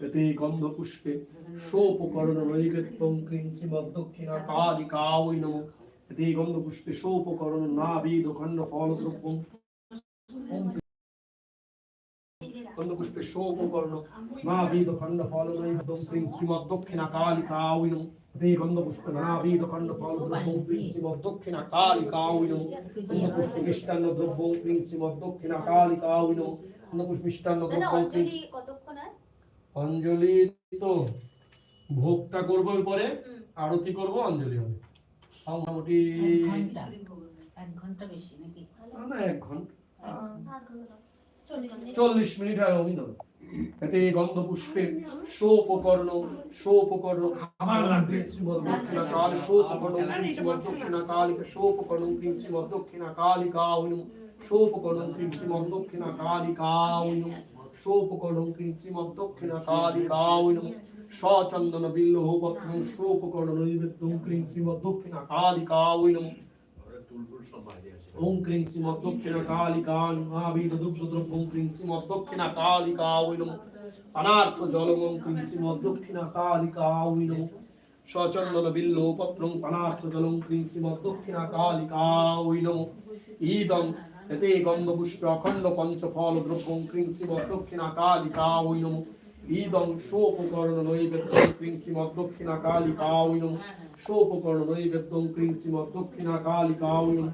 এতে গন্ধ পুষ্পে সোপকরণ নৈবেদ্যং ক্রিং শ্রীমদ দক্ষিণা কালিকা ওই নম এতে গন্ধ পুষ্পে সোপকরণ নাবিদ খণ্ড ফল দ্রব্যং গন্ধ পুষ্পে সোপকরণ নাবিদ খণ্ড ফল নৈবেদ্যং ক্রিং শ্রীমদ কালিকা ওই নম গন্ধ পুষ্পে নাবিদ খণ্ড ফল দ্রব্যং ক্রিং শ্রীমদ দক্ষিণা কালিকা ওই নম মিষ্টান্ন দ্রব্যং ক্রিং শ্রীমদ দক্ষিণা কালিকা মিষ্টান্ন দ্রব্যং কতক্ষণ আর অঞ্জলি তো ভোগটা করব পরে। আরতি করব অঞ্জলি হবে। মোটামুটি এক ঘণ্টা। বেশি নাকি? না এক ঘণ্টা। চল্লিশ মিনিট। হয় আমি দেবো এতে গন্ধ পুষ্পে সোপকর্ণ সোপকর্ণ আমার লাগবে। শ্রীমদ দক্ষিণা কাল সোপকর্ণ শ্রীমদ দক্ষিণা কালিকা সোপকর্ণ শ্রীমদ দক্ষিণা কালিকা ওইনম সোপকর্ণ শ্রীমদ দক্ষিণা কালিকা ওইনম সোপকর্ণ শ্রীমদ দক্ষিণা কালিকা ওইনম সচন্দন বিল্ল পত্রং সোপকর্ণ নৈবেদ্যং ক্রিং শ্রীমদ দক্ষিণা কালিকা ওইনম ওম ক্রিং শ্রীমদ দক্ষিণা কালিকা মহাবীর দুগ্ধ দ্রব্যং ক্রিং শ্রীমদ দক্ষিণা কালিকা ওই অনার্থ জলমং ক্রিং শ্রীমদ দক্ষিণা কালিকা ওই সচন্দন বিল্ল পত্রং অনার্থ জলং ক্রিং শ্রীমদ দক্ষিণা কালিকা ওই নমঃ। ঈদং এতে গন্ধপুষ্প অখণ্ড পঞ্চফল দ্রব্যং ক্রিং শ্রীমদ দক্ষিণা কালিকা ওই নমঃ ঈদং সোপকর্ণ নৈবেদ্যং ক্রিং শ্রীমদ দক্ষিণা কালিকা ওই নমঃ সোপকর্ণ নৈবেদ্যং ক্রিং শ্রীমদ দক্ষিণা কালিকা ওই নমঃ